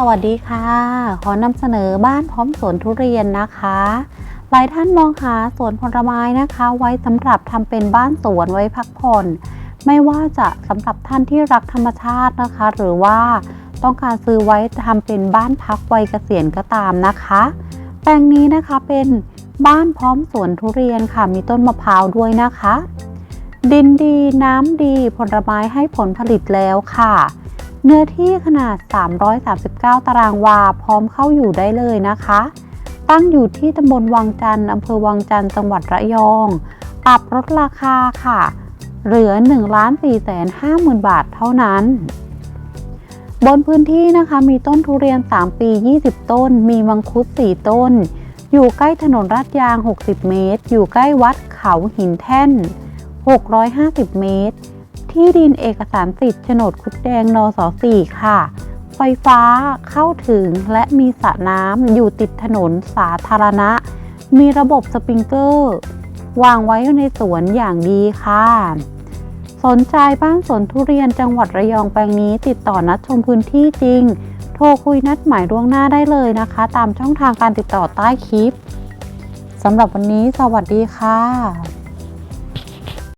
สวัสดีค่ะ ขอนำเสนอบ้านพร้อมสวนทุเรียนนะคะ หลายท่านมองหาสวนผลไม้นะคะ ไว้สำหรับทำเป็นบ้านสวนไว้พักผ่อนไม่ว่าจะสำหรับท่านที่รักธรรมชาตินะคะ หรือว่าต้องการซื้อไว้ทำเป็นบ้านพักวัยเกษียณก็ตามนะคะ แปลงนี้นะคะเป็นบ้านพร้อมสวนทุเรียนค่ะ มีต้นมะพร้าวด้วยนะคะ ดินดีน้ำดีผลไม้ให้ผลผลิตแล้วค่ะ เนื้อที่ขนาด 339 ตารางวา พร้อมเข้าอยู่ได้เลยนะคะ ตั้งอยู่ที่ตำบลวังจันทร์อำเภอวังจันทร์จังหวัดระยอง ปรับลดราคาค่ะ เหลือ 1 4 5 0 0 0 0 บาทเท่านั้น บนพื้นที่นะคะมีต้นทุเรียน 3 ปี 20 ต้น มีมังคุด 4 ต้น อยู่ใกล้ถนนลาดยาง 60 เมตร อยู่ใกล้วัดเขาหินแท่น 650 เมตร ที่ดินเอกสารสิทธิ์โฉนดคุดแดงนส4ค่ะ ไฟฟ้าเข้าถึงและมีสระน้ำอยู่ติดถนนสาธารณะ มีระบบสปริงเกอร์ วางไว้ในสวนอย่างดีค่ะ สนใจบ้านสวนทุเรียนจังหวัดระยองแปลงนี้ติดต่อนัดชมพื้นที่จริง โทรคุยนัดหมายล่วงหน้าได้เลยนะคะ ตามช่องทางการติดต่อใต้คลิปสำหรับวันนี้สวัสดีค่ะ